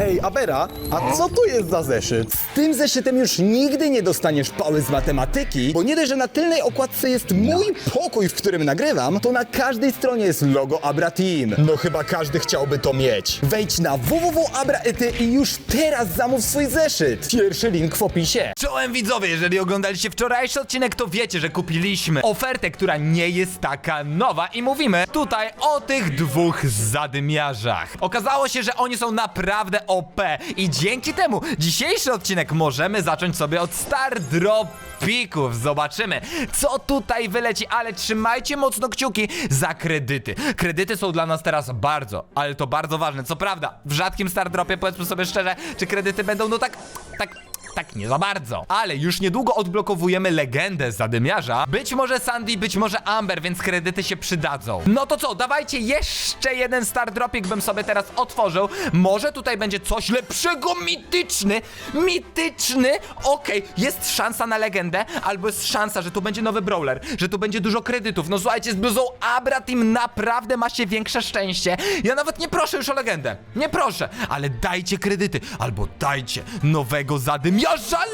Ej, Abera, a co to jest za zeszyt? Z tym zeszytem już nigdy nie dostaniesz pały z matematyki, bo nie dość, że na tylnej okładce jest mój pokój, w którym nagrywam, to na każdej stronie jest logo Abra Team. No chyba każdy chciałby to mieć. Wejdź na www.abraety i już teraz zamów swój zeszyt. Pierwszy link w opisie. Czołem widzowie, jeżeli oglądaliście wczorajszy odcinek, to wiecie, że kupiliśmy ofertę, która nie jest taka nowa i mówimy tutaj o tych dwóch zadymiarzach. Okazało się, że oni są naprawdę OP i dzięki temu dzisiejszy odcinek możemy zacząć sobie od Star Dropików. Zobaczymy, co tutaj wyleci, ale trzymajcie mocno kciuki za kredyty. Kredyty są dla nas teraz bardzo, ale to bardzo ważne. Co prawda, w rzadkim Star Dropie, powiedzmy sobie szczerze, czy kredyty będą no tak, tak tak nie za bardzo. Ale już niedługo odblokowujemy legendę zadymiarza. Być może Sandy, być może Amber, więc kredyty się przydadzą. No to co, dawajcie jeszcze jeden star dropik bym sobie teraz otworzył. Może tutaj będzie coś lepszego, mityczny, mityczny. Okej, jest szansa na legendę, albo jest szansa, że tu będzie nowy brawler, że tu będzie dużo kredytów. No słuchajcie, z bluzą Abra Team naprawdę ma się większe szczęście. Ja nawet nie proszę już o legendę. Nie proszę, ale dajcie kredyty, albo dajcie nowego zadymiarza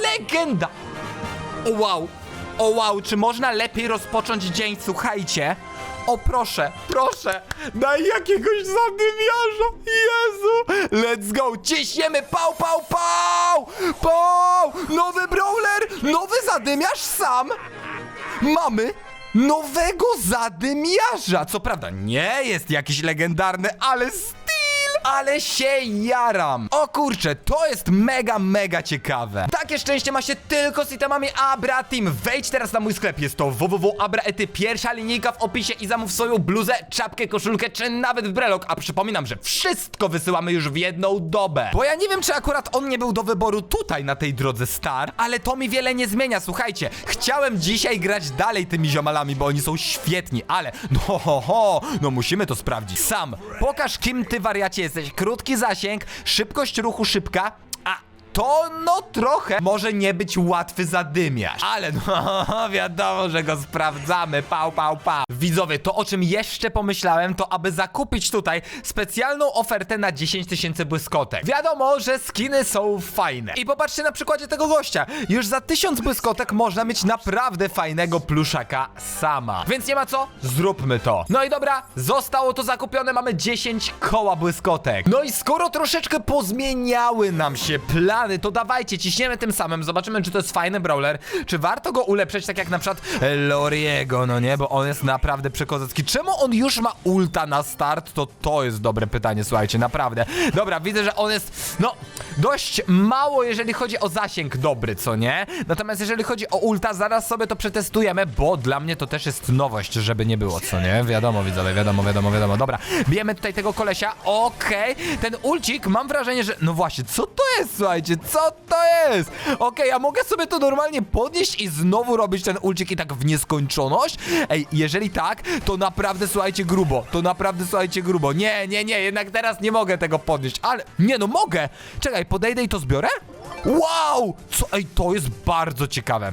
legenda. O wow, o wow, czy można lepiej rozpocząć dzień, słuchajcie? O proszę, proszę, daj jakiegoś zadymiarza, Jezu, let's go, ciśniemy, pał, pał, pał, pał, nowy brawler, nowy zadymiarz sam, mamy nowego zadymiarza, co prawda nie jest jakiś legendarny, ale ale się jaram. O kurczę, to jest mega, mega ciekawe. Takie szczęście ma się tylko z itemami Abra Team. Wejdź teraz na mój sklep, jest to www.abraety, pierwsza linijka w opisie i zamów swoją bluzę, czapkę, koszulkę czy nawet brelok. A przypominam, że wszystko wysyłamy już w jedną dobę. Bo ja nie wiem, czy akurat on nie był do wyboru tutaj na tej drodze Star, ale to mi wiele nie zmienia, słuchajcie. Chciałem dzisiaj grać dalej tymi ziomalami, bo oni są świetni, ale no ho, ho, no musimy to sprawdzić. Sam, pokaż kim ty wariacie jesteś. Krótki zasięg, szybkość ruchu szybka, to no trochę może nie być łatwy zadymiarz. Ale no wiadomo, że go sprawdzamy. Pał, pał, pał. Widzowie, to o czym jeszcze pomyślałem, to aby zakupić tutaj specjalną ofertę na 10 tysięcy błyskotek. Wiadomo, że skiny są fajne. I popatrzcie na przykładzie tego gościa. Już za 1000 błyskotek można mieć naprawdę fajnego pluszaka sama. Więc nie ma co? Zróbmy to. No i dobra, zostało to zakupione, mamy 10 koła błyskotek. No i skoro troszeczkę pozmieniały nam się plany, to dawajcie, ciśniemy tym samym, zobaczymy, czy to jest fajny brawler, czy warto go ulepszyć, tak jak na przykład Loriego, no nie, bo on jest naprawdę przekozacki. Czemu on już ma ulta na start? To to jest dobre pytanie, słuchajcie, naprawdę. Dobra, widzę, że on jest, no, dość mało, jeżeli chodzi o zasięg dobry, co nie? Natomiast jeżeli chodzi o ulta, zaraz sobie to przetestujemy, bo dla mnie to też jest nowość, żeby nie było, co nie? Wiadomo, widzowie, wiadomo, wiadomo, wiadomo. Dobra, bijemy tutaj tego kolesia, okej. Ten ulcik, mam wrażenie, że, no właśnie, co to jest, słuchajcie, co to jest? Okej, a mogę sobie to normalnie podnieść i znowu robić ten ulcik i tak w nieskończoność? Ej, jeżeli tak, to naprawdę, słuchajcie, grubo, to naprawdę, słuchajcie, grubo. Nie, nie, nie, jednak teraz nie mogę tego podnieść, ale, nie no, mogę. Czekaj, podejdę i to zbiorę? Wow! Co? Ej, to jest bardzo ciekawe.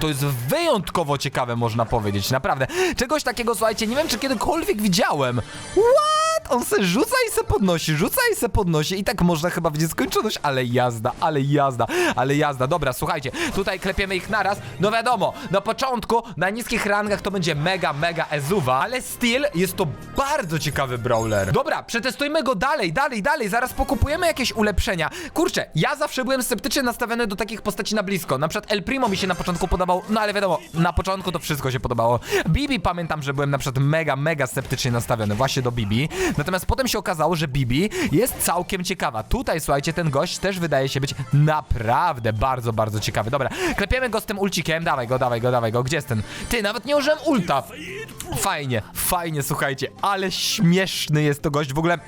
To jest wyjątkowo ciekawe, można powiedzieć, naprawdę. Czegoś takiego, słuchajcie, nie wiem, czy kiedykolwiek widziałem. What? On se rzuca i se podnosi, rzuca i se podnosi i tak można chyba w nieskończoność, ale jazda, ale jazda, ale jazda. Dobra, słuchajcie, tutaj klepiemy ich naraz. No wiadomo, na początku, na niskich rangach to będzie mega, mega ezuwa, ale still jest to bardzo ciekawy brawler. Dobra, przetestujmy go dalej, dalej, dalej, zaraz pokupujemy jakieś ulepszenia. Kurczę, ja zawsze byłem sceptycznie nastawiony do takich postaci na blisko. Na przykład El Primo mi się na początku podobał, no ale wiadomo, na początku to wszystko się podobało. Bibi pamiętam, że byłem na przykład mega, mega sceptycznie nastawiony właśnie do Bibi. Natomiast potem się okazało, że Bibi jest całkiem ciekawa. Tutaj, słuchajcie, ten gość też wydaje się być naprawdę bardzo, bardzo ciekawy. Dobra, klepiemy go z tym ulcikiem. Dawaj go, dawaj go, dawaj go. Gdzie jest ten? Ty, nawet nie użyłem ulta. Fajnie, fajnie, słuchajcie, ale śmieszny jest to gość. W ogóle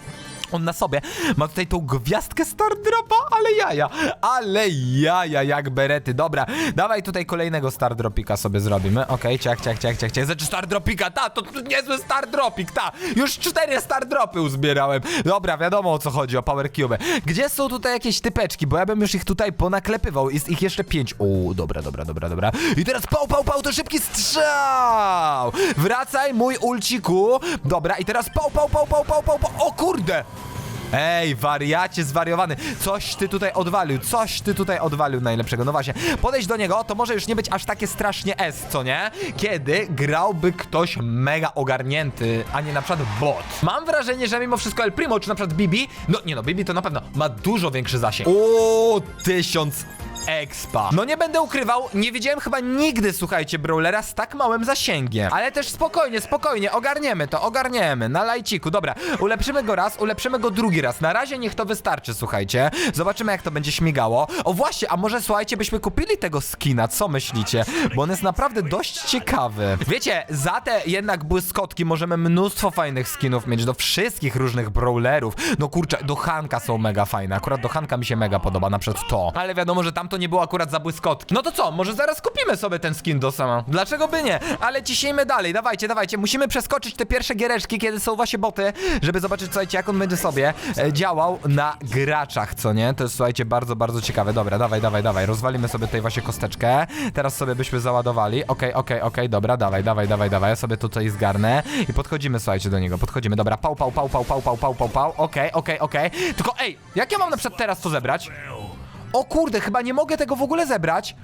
on na sobie ma tutaj tą gwiazdkę Star Dropa, ale jaja, ale jaja jak berety. Dobra, dawaj tutaj kolejnego Star Dropika sobie zrobimy. Okej, ciach, ciach, ciach, ciach, ciach. Znaczy Star Dropika, ta, to niezły Star Dropik, ta. Już cztery Star Dropy uzbierałem. Dobra, wiadomo o co chodzi, o Power Cube. Gdzie są tutaj jakieś typeczki, bo ja bym już ich tutaj ponaklepywał. Jest ich jeszcze pięć. O, dobra, dobra, dobra, dobra. I teraz pał, pał, pał, to szybki strzał. Wracaj, mój ulciku. Dobra, i teraz pał, pał, pał, pał, pał, pał, pał. O kurde. Ej, wariacie zwariowany. Coś ty tutaj odwalił, coś ty tutaj odwalił najlepszego. No właśnie, podejść do niego to może już nie być aż takie strasznie S, co nie? Kiedy grałby ktoś mega ogarnięty, a nie na przykład bot. Mam wrażenie, że mimo wszystko El Primo, czy na przykład Bibi, no nie no, Bibi to na pewno ma dużo większy zasięg. O, tysiąc Expa. No nie będę ukrywał, nie widziałem chyba nigdy, słuchajcie, brawlera z tak małym zasięgiem. Ale też spokojnie, spokojnie, ogarniemy to, ogarniemy. Na lajciku, dobra. Ulepszymy go raz, ulepszymy go drugi raz. Na razie niech to wystarczy, słuchajcie. Zobaczymy, jak to będzie śmigało. O właśnie, a może słuchajcie, byśmy kupili tego skina, co myślicie? Bo on jest naprawdę dość ciekawy. Wiecie, za te jednak błyskotki możemy mnóstwo fajnych skinów mieć do wszystkich różnych brawlerów. No kurczę, do Hanka są mega fajne. Akurat do Hanka mi się mega podoba, na przykład to. Ale wiadomo, że tam to nie było akurat za błyskotki. No to co, może zaraz kupimy sobie ten skin do sama. Dlaczego by nie? Ale ciśnijmy dalej, dawajcie, dawajcie. Musimy przeskoczyć te pierwsze giereczki, kiedy są właśnie boty, żeby zobaczyć, słuchajcie, jak on będzie sobie e, działał na graczach, co nie? To jest, słuchajcie, bardzo, bardzo ciekawe. Dobra, dawaj, dawaj, dawaj. Rozwalimy sobie tutaj właśnie kosteczkę. Teraz sobie byśmy załadowali. Okej, okej, okej, dobra, dawaj, dawaj, dawaj, dawaj. Ja sobie tutaj zgarnę i podchodzimy, słuchajcie, do niego. Podchodzimy, dobra, pał, pał, pał, pał, pał, pał, pał, pał, pał. Okej, okej, okej. Tylko ej, jak ja mam na przykład teraz to zebrać? O kurde, chyba nie mogę tego w ogóle zebrać.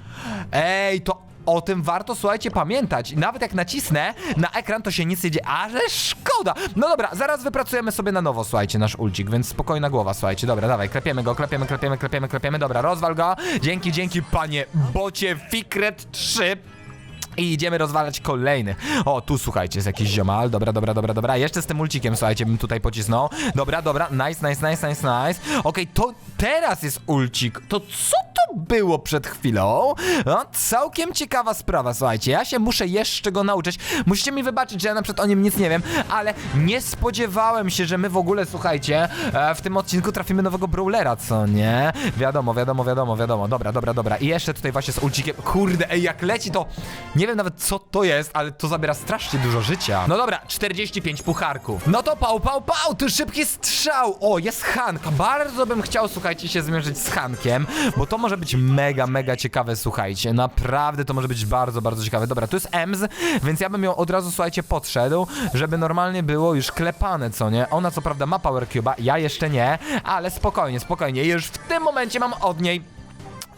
Ej, to o tym warto, słuchajcie, pamiętać. Nawet jak nacisnę na ekran, to się nic nie dzieje, ale szkoda. No dobra, zaraz wypracujemy sobie na nowo, słuchajcie, nasz ulcik, więc spokojna głowa, słuchajcie. Dobra, dawaj, klepiemy go, klepiemy, klepiemy, klepiemy, klepiemy. Dobra, rozwal go. Dzięki, dzięki, panie bocie Fikret 3. I idziemy rozwalać kolejny. O, tu słuchajcie, jest jakiś ziomal. Dobra, dobra, dobra, dobra. Jeszcze z tym ulcikiem, słuchajcie, bym tutaj pocisnął. Dobra, dobra, nice, nice, nice, nice, nice. Okej, to teraz jest ulcik. To co to było przed chwilą? No, całkiem ciekawa sprawa, słuchajcie. Ja się muszę jeszcze go nauczyć. Musicie mi wybaczyć, że ja na przykład o nim nic nie wiem, ale nie spodziewałem się, że my w ogóle, słuchajcie, e, w tym odcinku trafimy nowego brawlera, co nie? Wiadomo, wiadomo, wiadomo, wiadomo. Dobra, dobra, dobra. I jeszcze tutaj właśnie z ulcikiem. Kurde, ej, jak leci to... Nie wiem nawet co to jest, ale to zabiera strasznie dużo życia. No dobra, 45 pucharków. No to pał, pał, pał, tu szybki strzał. O, jest Hank. Bardzo bym chciał, słuchajcie, się zmierzyć z Hankiem, bo to może być mega, mega ciekawe, słuchajcie. Naprawdę to może być bardzo, bardzo ciekawe. Dobra, tu jest Ems, więc ja bym ją od razu, słuchajcie, podszedł, żeby normalnie było już klepane, co nie? Ona co prawda ma Power Cube'a, ja jeszcze nie, ale spokojnie, spokojnie. Już w tym momencie mam od niej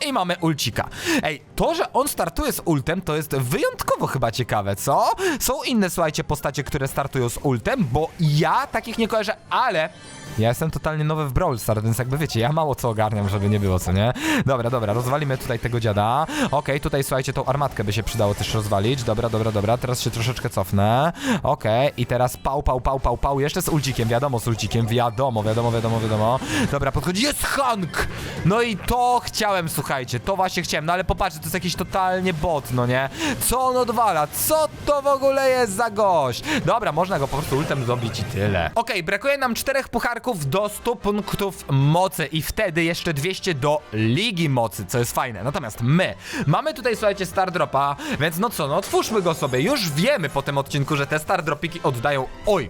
i mamy ulcika. Ej, to, że on startuje z ultem, to jest wyjątkowo chyba ciekawe, co? Są inne, słuchajcie, postacie, które startują z ultem, bo ja takich nie kojarzę, ale... Ja jestem totalnie nowy w Brawl Stars, więc jakby wiecie, ja mało co ogarniam, żeby nie było, co nie? Dobra, dobra, rozwalimy tutaj tego dziada. Okej, tutaj słuchajcie, tą armatkę by się przydało też rozwalić. Dobra, dobra, dobra, teraz się troszeczkę cofnę. Okej, i teraz pał, pał, pał, pał, pał, jeszcze z ulcikiem, wiadomo, z ulcikiem, wiadomo, wiadomo, wiadomo, wiadomo. Dobra, podchodzi, jest Hank! No i to chciałem, słuchajcie, to właśnie chciałem, no ale popatrzcie, to jest jakiś totalnie bot, no nie? Co on odwala? Co to w ogóle jest za gość? Dobra, można go po prostu ultem zrobić i tyle. Okej, brakuje nam czterech pucharków do 100 punktów mocy i wtedy jeszcze 200 do Ligi Mocy, co jest fajne. Natomiast my mamy tutaj, słuchajcie, Star Dropa, więc no co, no otwórzmy go sobie. Już wiemy po tym odcinku, że te Star Dropiki oddają... Oj!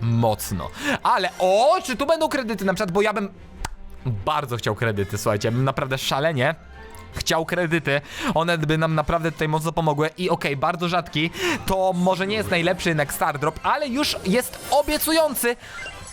Mocno. Ale o, czy tu będą kredyty na przykład, bo ja bym bardzo chciał kredyty, słuchajcie, naprawdę szalenie chciał kredyty, one by nam naprawdę tutaj mocno pomogły i okej, bardzo rzadki, to może nie jest najlepszy jednak Star Drop, ale już jest obiecujący.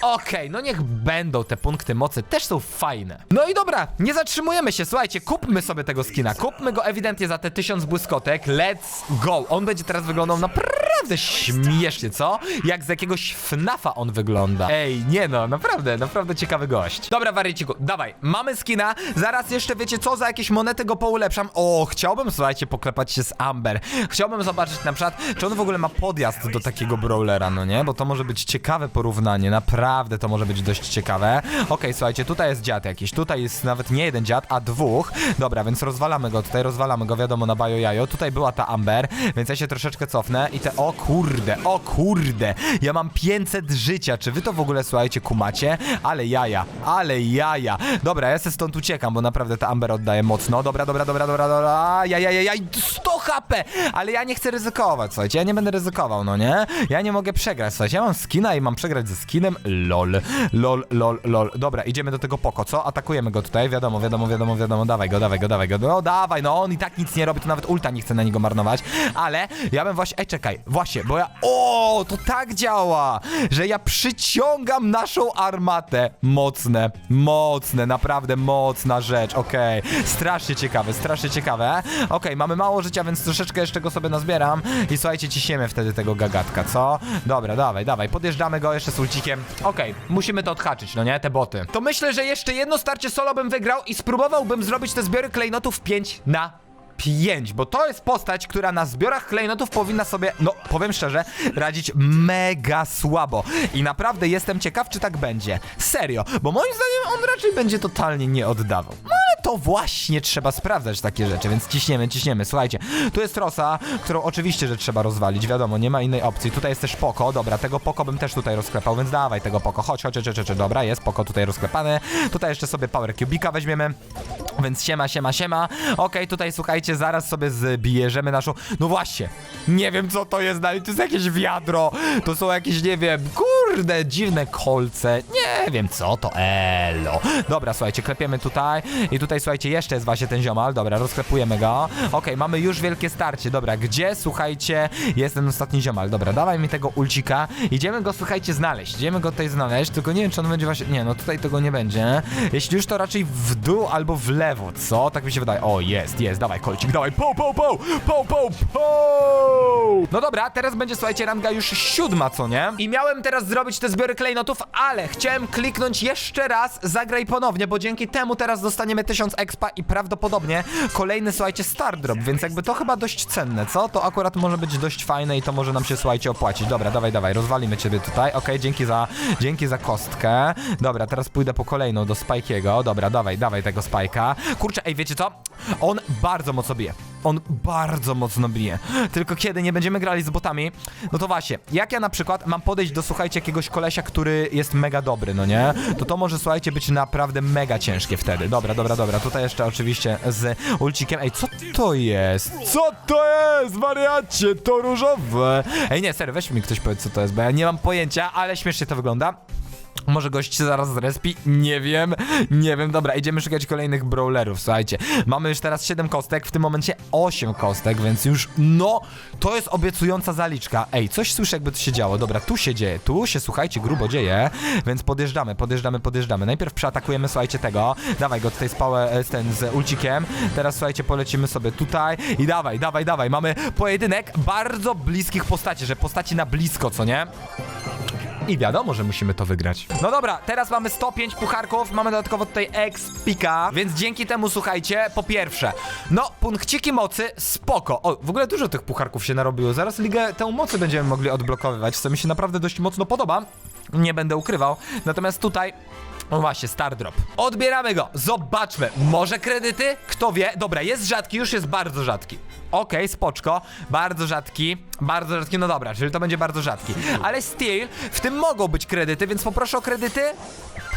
Okej, no niech będą te punkty mocy, też są fajne. No i dobra, nie zatrzymujemy się, słuchajcie, kupmy sobie tego skina, kupmy go ewidentnie za te tysiąc błyskotek, let's go. On będzie teraz wyglądał naprawdę śmiesznie, co? Jak z jakiegoś FNAFa on wygląda. Ej, nie no, naprawdę, naprawdę ciekawy gość. Dobra, warieciku, dawaj, mamy skina, zaraz jeszcze wiecie co, za jakieś monety go poulepszam. O, chciałbym, słuchajcie, poklepać się z Amber. Chciałbym zobaczyć na przykład, czy on w ogóle ma podjazd do takiego brawlera, no nie? Bo to może być ciekawe porównanie, naprawdę to może być dość ciekawe. Okej, słuchajcie, tutaj jest dziad jakiś, tutaj jest nawet nie jeden dziad, a dwóch. Dobra, więc rozwalamy go tutaj, rozwalamy go, wiadomo, na bajo jajo. Tutaj była ta Amber, więc ja się troszeczkę cofnę i te, o kurde, o kurde, ja mam 500 życia, czy wy to w ogóle, słuchajcie, kumacie? Ale jaja, ale jaja. Dobra, ja se stąd uciekam, bo naprawdę ta Amber oddaje mocno. Dobra, dobra, dobra, dobra, dobra, ja, ja, ja, ja, 100 HP, ale ja nie chcę ryzykować, słuchajcie, ja nie będę ryzykował, no nie? Ja nie mogę przegrać, słuchajcie, ja mam skina i mam przegrać ze skinem, lol, lol, lol, lol. Dobra, idziemy do tego poko, co? Atakujemy go tutaj, wiadomo, wiadomo, wiadomo, wiadomo, dawaj go, dawaj go, dawaj go, no dawaj, no on i tak nic nie robi, to nawet ulta nie chce na niego marnować, ale ja bym właśnie, ej czekaj, właśnie, bo ja, o, to tak działa, że ja przyciągam naszą armatę, mocne, mocne, naprawdę mocna rzecz, okej, strasznie ciekawe, strasznie ciekawe, okej, mamy mało życia, więc troszeczkę jeszcze go sobie nazbieram. I słuchajcie, ciśniemy wtedy tego gagatka, co? Dobra, dawaj, dawaj, podjeżdżamy go jeszcze z ulcikiem, okej, musimy to odhaczyć, no nie, te boty. To myślę, że jeszcze jedno starcie solo bym wygrał i spróbowałbym zrobić te zbiory klejnotów 5 na 5, bo to jest postać, która na zbiorach klejnotów powinna sobie, no powiem szczerze, radzić mega słabo. I naprawdę jestem ciekaw, czy tak będzie. Serio, bo moim zdaniem on raczej będzie totalnie nie oddawał. No ale to właśnie trzeba sprawdzać takie rzeczy, więc ciśniemy, ciśniemy. Słuchajcie, tu jest Rosa, którą oczywiście, że trzeba rozwalić, wiadomo, nie ma innej opcji. Tutaj jest też Poko, dobra, tego Poko bym też tutaj rozklepał, więc dawaj tego Poko, chodź, chodź, chodź, chodź, chodź. dobra, jest Poko tutaj rozklepany. Tutaj jeszcze sobie Power Cubika weźmiemy. Więc siema, siema, siema. Okej, tutaj słuchajcie, zaraz sobie zbierzemy naszą. No właśnie, nie wiem co to jest, ale to jest jakieś wiadro. To są jakieś, nie wiem, kurde, dziwne kolce. Nie wiem co to. Elo. Dobra, słuchajcie, klepiemy tutaj. I tutaj, słuchajcie, jeszcze jest właśnie ten ziomal. Dobra, rozklepujemy go. Okej, mamy już wielkie starcie. Dobra, gdzie, słuchajcie, jest ten ostatni ziomal. Dobra, dawaj mi tego ulcika. Idziemy go, słuchajcie, znaleźć. Idziemy go tutaj znaleźć, tylko nie wiem, czy on będzie właśnie. Nie, no tutaj tego nie będzie. Jeśli już to raczej w dół albo w lewo, co? Tak mi się wydaje. O, jest, jest, dawaj, kolcik, dawaj, po, po, po, po, po, po. No dobra, teraz będzie, słuchajcie, ranga już siódma, co nie? I miałem teraz zrobić te zbiory klejnotów, ale chciałem kliknąć jeszcze raz, zagraj ponownie, bo dzięki temu teraz dostaniemy 1000 expa i prawdopodobnie kolejny, słuchajcie, star drop, więc jakby to chyba dość cenne, co? To akurat może być dość fajne i to może nam się, słuchajcie, opłacić. Dobra, dawaj, dawaj, rozwalimy ciebie tutaj. Okej, dzięki za, dzięki za kostkę. Dobra, teraz pójdę po kolejną do Spike'ego. Dobra, dawaj, dawaj tego Spike'a. Kurczę, ej, wiecie co? On bardzo mocno bije. On bardzo mocno bije. Tylko kiedy nie będziemy grali z botami, no to właśnie, jak ja na przykład mam podejść do, słuchajcie, jakiegoś kolesia, który jest mega dobry, no nie? To to może, słuchajcie, być naprawdę mega ciężkie wtedy. Dobra, dobra, dobra. Tutaj jeszcze oczywiście z ulcikiem. Ej, co to jest? Co to jest, wariacie? To różowe. Ej, nie, serio, weź mi ktoś powiedz, co to jest, bo ja nie mam pojęcia, ale śmiesznie to wygląda. Może gość się zaraz zrespi? Nie wiem, nie wiem. Dobra, idziemy szukać kolejnych brawlerów, słuchajcie. Mamy już teraz 7 kostek, w tym momencie 8 kostek, więc już, no, to jest obiecująca zaliczka. Ej, coś słyszę, jakby to się działo. Dobra, tu się dzieje, tu się, słuchajcie, grubo dzieje, więc podjeżdżamy, podjeżdżamy, podjeżdżamy. Najpierw przeatakujemy, słuchajcie, tego. Dawaj go tutaj z, pałe, z, ten, z ulcikiem. Teraz, słuchajcie, polecimy sobie tutaj i dawaj, dawaj, dawaj. Mamy pojedynek bardzo bliskich postaci, że postaci na blisko, co nie? I wiadomo, że musimy to wygrać. No dobra, teraz mamy 105 pucharków, mamy dodatkowo tutaj Expika, więc dzięki temu, słuchajcie, po pierwsze, no, punkciki mocy, spoko. O, w ogóle dużo tych pucharków się narobiło. Zaraz ligę tę mocy będziemy mogli odblokowywać, co mi się naprawdę dość mocno podoba. Nie będę ukrywał. Natomiast tutaj o właśnie, Star Drop. Odbieramy go. Zobaczmy. Może kredyty? Kto wie? Dobra, jest rzadki, już jest bardzo rzadki. Okej, spoczko. Bardzo rzadki. Bardzo rzadki, no dobra, czyli to będzie bardzo rzadki. Ale still, w tym mogą być kredyty, więc poproszę o kredyty.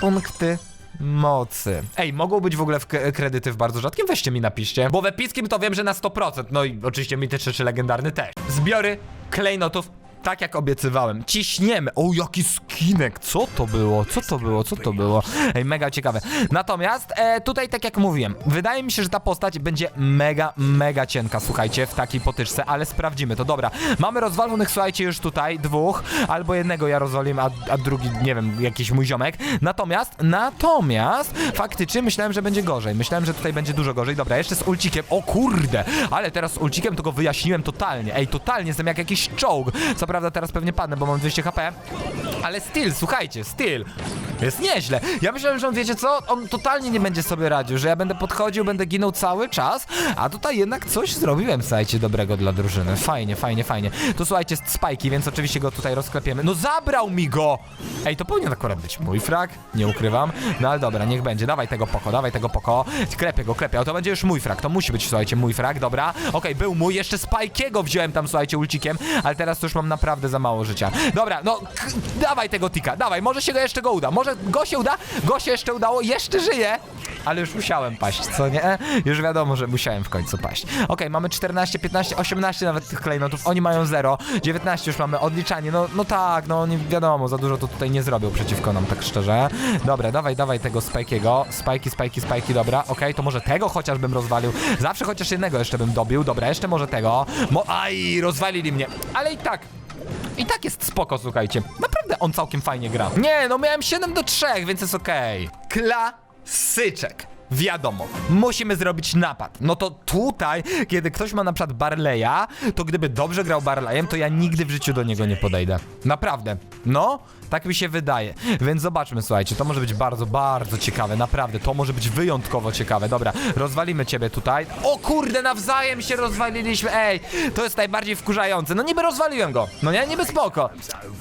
Punkty mocy. Ej, mogą być w ogóle w kredyty w bardzo rzadkim? Weźcie mi napiszcie. Bo w epickim to wiem, że na 100%. No i oczywiście mityczny czy legendarny też. Zbiory klejnotów tak jak obiecywałem. Ciśniemy. O, jaki skinek. Co to było? Co to było? Co to było? Ej, mega ciekawe. Natomiast e, tutaj, tak jak mówiłem, wydaje mi się, że ta postać będzie mega, mega cienka, słuchajcie, w takiej potyczce, ale sprawdzimy to. Dobra, mamy rozwalonych, słuchajcie, już tutaj dwóch, albo jednego ja rozwaliłem, a, a drugi, nie wiem, jakiś mój ziomek. Natomiast, natomiast, faktycznie myślałem, że będzie gorzej. Myślałem, że tutaj będzie dużo gorzej. Dobra, jeszcze z ulcikiem. O kurde, ale teraz z ulcikiem to go wyjaśniłem totalnie. Ej, totalnie jestem jak jakiś czołg. Co prawda teraz pewnie padnę, bo mam 200 HP, ale styl, słuchajcie, styl. Jest nieźle. Ja myślałem, że on, wiecie co, on totalnie nie będzie sobie radził, że ja będę podchodził, będę ginął cały czas, a tutaj jednak coś zrobiłem, słuchajcie, dobrego dla drużyny. Fajnie, fajnie, fajnie. Tu słuchajcie, spajki, więc oczywiście go tutaj rozklepiemy. No zabrał mi go! Ej, to powinien akurat być mój frak, nie ukrywam. No ale dobra, niech będzie. Dawaj tego poko, dawaj tego poko. Klepię go, klepię. O, to będzie już mój frak, to musi być, słuchajcie, mój frak, dobra. Okej, był mój, jeszcze spajkiego wziąłem tam, słuchajcie, ulcikiem, ale teraz to już mam naprawdę za mało życia. Dobra, no, dawaj tego tika, dawaj, może się go jeszcze go uda. Może go się uda? Go się jeszcze udało, jeszcze żyje. Ale już musiałem paść, co nie? Już wiadomo, że musiałem w końcu paść. Okej, mamy 14, 15, 18 nawet tych klejnotów, oni mają 0, 19 już mamy odliczanie, no, no tak, no nie wiadomo, za dużo to tutaj nie zrobią przeciwko nam, tak szczerze. Dobra, dawaj, dawaj tego Spike'ego, spajki, spajki, spajki, dobra, okej, to może tego chociaż bym rozwalił, zawsze chociaż jednego jeszcze bym dobił, dobra, jeszcze może tego, Mo aj, rozwalili mnie, ale i tak, i tak jest spoko, słuchajcie. Naprawdę on całkiem fajnie gra. Nie, no miałem 7 do 3, więc jest okej. Klasyczek. Wiadomo, musimy zrobić napad. No to tutaj, kiedy ktoś ma na przykład Barleya, to gdyby dobrze grał Barleyem, to ja nigdy w życiu do niego nie podejdę. Naprawdę. No, tak mi się wydaje. Więc zobaczmy, słuchajcie, to może być bardzo, bardzo ciekawe. Naprawdę, to może być wyjątkowo ciekawe. Dobra, rozwalimy ciebie tutaj. O kurde, nawzajem się rozwaliliśmy. Ej, to jest najbardziej wkurzające. No niby rozwaliłem go. No nie, niby spoko.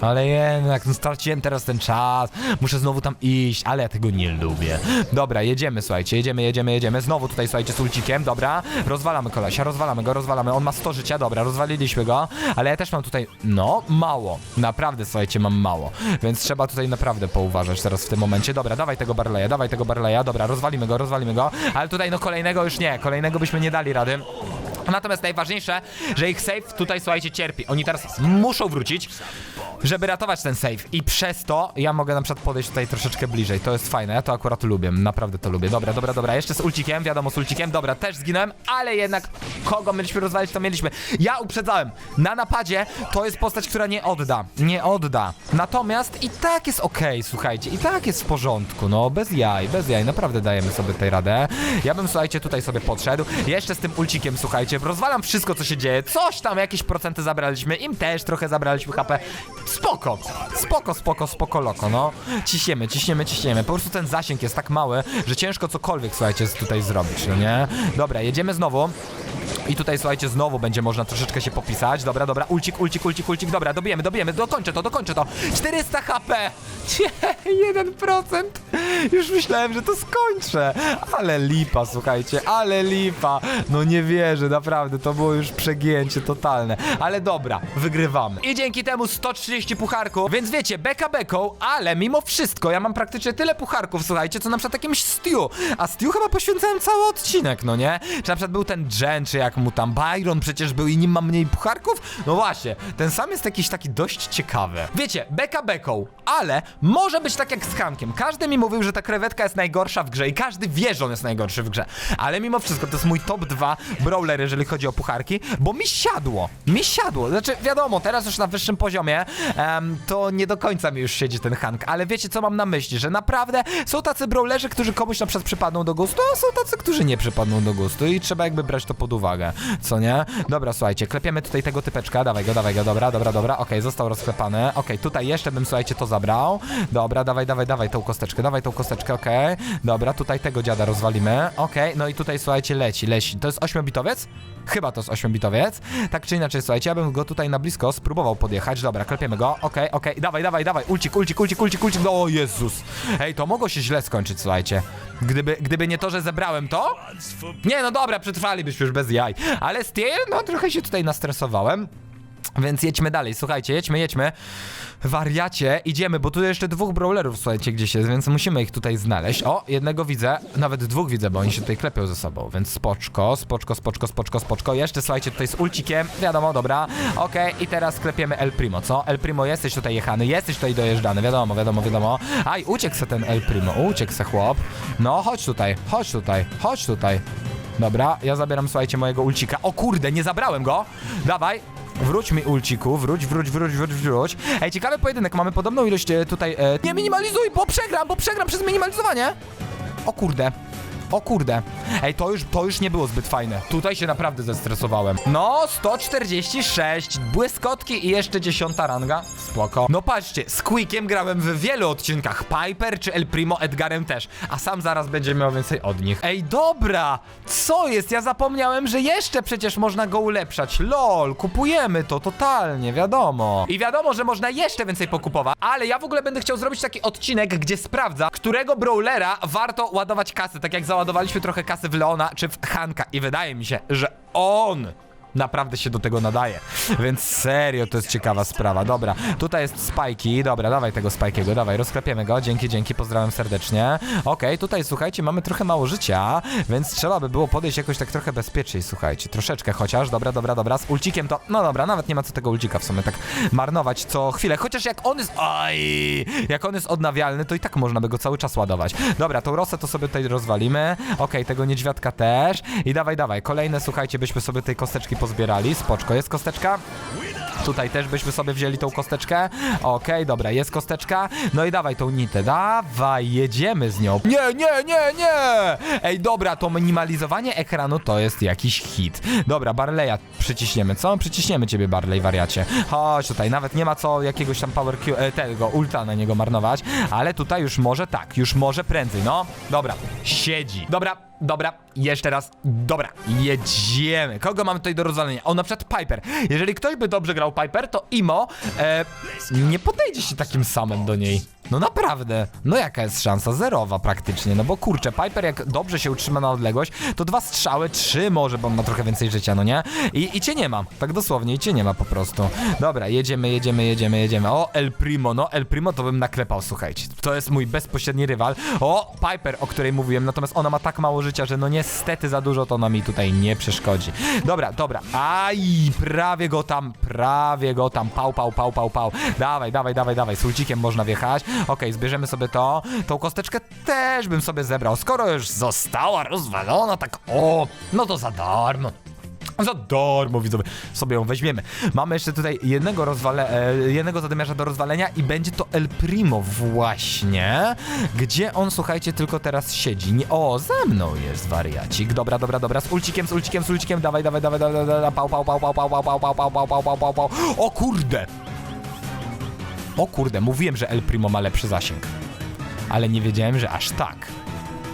Ale jednak, no straciłem teraz ten czas. Muszę znowu tam iść, ale ja tego nie lubię. Dobra, jedziemy, słuchajcie, jedziemy, jedziemy, jedziemy. Znowu tutaj, słuchajcie, z ulcikiem. Dobra, rozwalamy kolesia, rozwalamy go, rozwalamy. On ma 100 życia, dobra, rozwaliliśmy go. Ale ja też mam tutaj, no, mało. Naprawdę, słuchajcie, mam mało. Więc trzeba tutaj naprawdę pouważać teraz w tym momencie. Dobra, dawaj tego Barleya, dawaj tego Barleya. Dobra, rozwalimy go, rozwalimy go. Ale tutaj, no, kolejnego już nie. Kolejnego byśmy nie dali rady. Natomiast najważniejsze, że ich save tutaj, słuchajcie, cierpi. Oni teraz muszą wrócić, żeby ratować ten save. I przez to ja mogę na przykład podejść tutaj troszeczkę bliżej. To jest fajne, ja to akurat lubię, naprawdę to lubię. Dobra, dobra, dobra, jeszcze z ulcikiem, wiadomo, z ulcikiem. Dobra, też zginąłem, ale jednak kogo mieliśmy rozwalić, to mieliśmy. Ja uprzedzałem, na napadzie to jest postać, która nie odda. Nie odda. Natomiast i tak jest okej, słuchajcie, i tak jest w porządku, no, bez jaj, bez jaj, naprawdę dajemy sobie tej radę. Ja bym, słuchajcie, tutaj sobie podszedł. Jeszcze z tym ulcikiem, słuchajcie, rozwalam wszystko, co się dzieje. Coś tam, jakieś procenty zabraliśmy, im też trochę zabraliśmy HP. Spoko, spoko, spoko, spoko, loko, no. Ciśniemy, ciśniemy, ciśniemy. Po prostu ten zasięg jest tak mały, że ciężko cokolwiek, słuchajcie, tutaj zrobić, no nie? Dobra, jedziemy znowu. I tutaj, słuchajcie, znowu będzie można troszeczkę się popisać. Dobra, dobra, ulcik, ulcik, ulcik, ulcik. Dobra, dobijemy, dobijemy, dokończę to, dokończę to. 400 HP! Nie, 1%! Już myślałem, że to skończę. Ale lipa, słuchajcie, ale lipa. No nie wierzę, naprawdę, to było już przegięcie totalne. Ale dobra, wygrywamy. I dzięki temu 130 pucharków, więc wiecie, beka beką, ale mimo wszystko ja mam praktycznie tyle pucharków, słuchajcie, co na przykład jakimś Stew. A Stew chyba poświęcałem cały odcinek, no nie? Czy na przykład był ten Jen, czy jak mu tam Byron przecież był i nim ma mniej pucharków? No właśnie, ten sam jest jakiś taki dość ciekawy. Wiecie, beka beką, ale może być tak jak z Hankiem. Każdy mi mówił, że ta krewetka jest najgorsza w grze i każdy wie, że on jest najgorszy w grze. Ale mimo wszystko to jest mój top 2 brawler, jeżeli chodzi o pucharki, bo mi siadło. Mi siadło. Znaczy, wiadomo, teraz już na wyższym poziomie to nie do końca mi już siedzi ten Hank, ale wiecie co mam na myśli, że naprawdę są tacy brawlerzy, którzy komuś na przykład przypadną do gustu, a są tacy, którzy nie przypadną do gustu i trzeba jakby brać to pod uwagę, co nie? Dobra, słuchajcie, klepiemy tutaj tego typeczka, dawaj go, dawaj go, dobra, dobra, dobra, okej, został rozklepany, okej, tutaj jeszcze bym, słuchajcie, to zabrał, dobra, dawaj, dawaj, dawaj tą kosteczkę, dawaj tą kosteczkę, okej, dobra, tutaj tego dziada rozwalimy, okej, no i tutaj, słuchajcie, leci, leci, to jest ośmiobitowiec? Chyba to jest ośmiobitowiec. Tak czy inaczej, słuchajcie, ja bym go tutaj na blisko spróbował podjechać. Dobra, klepiemy go. Okej, okej, dawaj, dawaj, dawaj. Ulcik, ulcik, ulcik, ulcik, ulcik. O Jezus. Ej, to mogło się źle skończyć, słuchajcie. Gdyby, gdyby nie to, że zebrałem to. Nie, no dobra, przetrwalibyśmy już bez jaj. Ale Steel, no trochę się tutaj nastresowałem. Więc jedźmy dalej, słuchajcie, jedźmy, jedźmy. Wariacie, idziemy, bo tu jeszcze dwóch brawlerów, słuchajcie, gdzieś jest, więc musimy ich tutaj znaleźć. O, jednego widzę, nawet dwóch widzę, bo oni się tutaj klepią ze sobą, więc spoczko, spoczko, spoczko, spoczko, spoczko. Jeszcze, słuchajcie, tutaj z ulcikiem, wiadomo, dobra. Okej, i teraz klepiemy El Primo, co? El Primo, jesteś tutaj jechany, jesteś tutaj dojeżdżany, wiadomo, wiadomo, wiadomo. Aj, uciekł se ten El Primo, uciekł se chłop. No, chodź tutaj, chodź tutaj, chodź tutaj. Dobra, ja zabieram, słuchajcie, mojego ulcika. O kurde, nie zabrałem go. Dawaj, Wróć mi ulciku, wróć, wróć, wróć, wróć, wróć. Ej, ciekawy pojedynek, mamy podobną ilość e, tutaj... E, nie minimalizuj, bo przegram, bo przegram przez minimalizowanie! O kurde. O kurde. Ej, to już, to już nie było zbyt fajne. Tutaj się naprawdę zestresowałem. No, 146, błyskotki i jeszcze dziesiąta ranga. Spoko. No patrzcie, z Quickiem grałem w wielu odcinkach. Piper czy El Primo, Edgarem też. A sam zaraz będzie miał więcej od nich. Ej, dobra! Co jest? Ja zapomniałem, że jeszcze przecież można go ulepszać. LOL, kupujemy to totalnie, wiadomo. I wiadomo, że można jeszcze więcej pokupować. Ale ja w ogóle będę chciał zrobić taki odcinek, gdzie sprawdza, którego brawlera warto ładować kasy. Tak jak załadowaliśmy trochę kasy w Leona czy w Hanka. I wydaje mi się, że on naprawdę się do tego nadaje. Więc serio, to jest ciekawa sprawa. Dobra, tutaj jest Spajki. Dobra, dawaj tego Spajkiego, dawaj, rozklepiemy go. Dzięki, dzięki, pozdrawiam serdecznie. Okej, tutaj słuchajcie, mamy trochę mało życia, więc trzeba by było podejść jakoś tak trochę bezpieczniej, słuchajcie. Troszeczkę chociaż. Dobra, dobra, dobra. Z ulcikiem to. No dobra, nawet nie ma co tego ulcika w sumie tak marnować co chwilę. Chociaż jak on jest. Oj! Jak on jest odnawialny, to i tak można by go cały czas ładować. Dobra, tą rosę to sobie tutaj rozwalimy. Okej, tego niedźwiadka też. I dawaj, dawaj. Kolejne, słuchajcie, byśmy sobie tej kosteczki pozbierali. Spoczko, jest kosteczka? Tutaj też byśmy sobie wzięli tą kosteczkę. Okej, dobra, jest kosteczka. No i dawaj tą nitę. Dawaj, jedziemy z nią. Nie, nie, nie, nie! Ej, dobra, to minimalizowanie ekranu to jest jakiś hit. Dobra, Barleya przyciśniemy, co? Przyciśniemy ciebie, Barley, wariacie. Chodź tutaj, nawet nie ma co jakiegoś tam power Q, e, tego, ulta na niego marnować, ale tutaj już może tak, już może prędzej, no. Dobra, siedzi. Dobra, dobra, jeszcze raz, dobra, jedziemy. Kogo mamy tutaj do rozwalenia? O, na przykład Piper. Jeżeli ktoś by dobrze grał Piper, to Imo e, nie podejdzie się takim samym do niej. No naprawdę. No jaka jest szansa? Zerowa praktycznie. No bo kurczę, Piper jak dobrze się utrzyma na odległość, to dwa strzały, trzy może, bo on ma trochę więcej życia, no nie? I, i cię nie ma. Tak dosłownie, i cię nie ma po prostu. Dobra, jedziemy, jedziemy, jedziemy, jedziemy. O, El Primo, no El Primo to bym naklepał, słuchajcie. To jest mój bezpośredni rywal. O, Piper, o której mówiłem, natomiast ona ma tak mało życia, że no niestety za dużo to ona mi tutaj nie przeszkodzi. Dobra, dobra. Aj, prawie go tam, prawie go tam. Pał, pał, pał, pał, pał. Dawaj, dawaj, dawaj, dawaj. Z ulcikiem można wjechać. Okej, zbierzemy sobie to. Tą kosteczkę też bym sobie zebrał. Skoro już została rozwalona, tak o, no to za darmo. Za darmo, widzowie, sobie ją weźmiemy. Mamy jeszcze tutaj jednego rozwale, e, do rozwalenia i będzie to El Primo właśnie. Gdzie on, słuchajcie, tylko teraz siedzi. O, ze mną jest wariacik. Dobra, dobra, dobra, z ulcikiem, z ulcikiem, z ulcikiem, dawaj, dawaj, dawaj, dawaj, dawaj, pał, pał, pał, pał, pał, pał, pał, pał, pał, pał, pał, pał, pał, pał. O kurde! O kurde, mówiłem, że El Primo ma lepszy zasięg. Ale nie wiedziałem, że aż tak.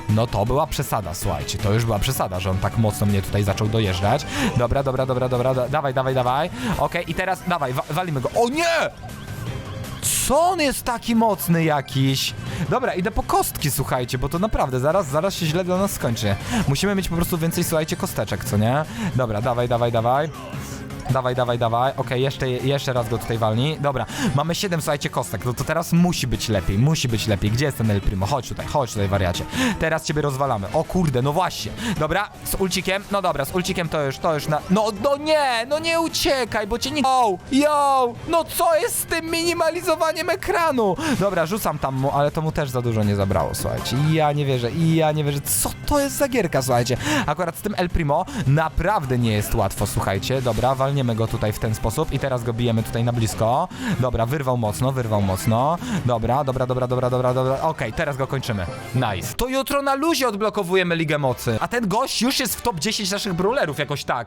No to była przesada, słuchajcie, to już była przesada, że on tak mocno mnie tutaj zaczął dojeżdżać. Dobra, dobra, dobra, dobra, da dawaj, dawaj, dawaj. Okej, i teraz dawaj, wa walimy go. O nie! Co on jest taki mocny jakiś? Dobra, idę po kostki, słuchajcie, bo to naprawdę zaraz, zaraz się źle dla nas skończy. Musimy mieć po prostu więcej, słuchajcie, kosteczek, co nie? Dobra, dawaj, dawaj, dawaj. Dawaj, dawaj, dawaj. Okej, jeszcze, jeszcze raz go tutaj walni. Dobra, mamy 7, słuchajcie, kostek. No to teraz musi być lepiej, musi być lepiej. Gdzie jest ten El Primo? Chodź tutaj, chodź tutaj, wariacie. Teraz ciebie rozwalamy. O kurde, no właśnie. Dobra, z ulcikiem. No dobra, z ulcikiem to już, to już na... No, no nie, no nie uciekaj, bo cię nie... Yo, yo, no co jest z tym minimalizowaniem ekranu? Dobra, rzucam tam mu, ale to mu też za dużo nie zabrało, słuchajcie. Ja nie wierzę, ja nie wierzę. Co to jest za gierka, słuchajcie? Akurat z tym El Primo naprawdę nie jest łatwo, słuchajcie. Dobra, walniemy go tutaj w ten sposób i teraz go bijemy tutaj na blisko. Dobra, wyrwał mocno, wyrwał mocno. Dobra, dobra, dobra, dobra, dobra, dobra. Okej, teraz go kończymy. Nice. To jutro na luzie odblokowujemy Ligę Mocy. A ten gość już jest w top 10 naszych brawlerów jakoś tak.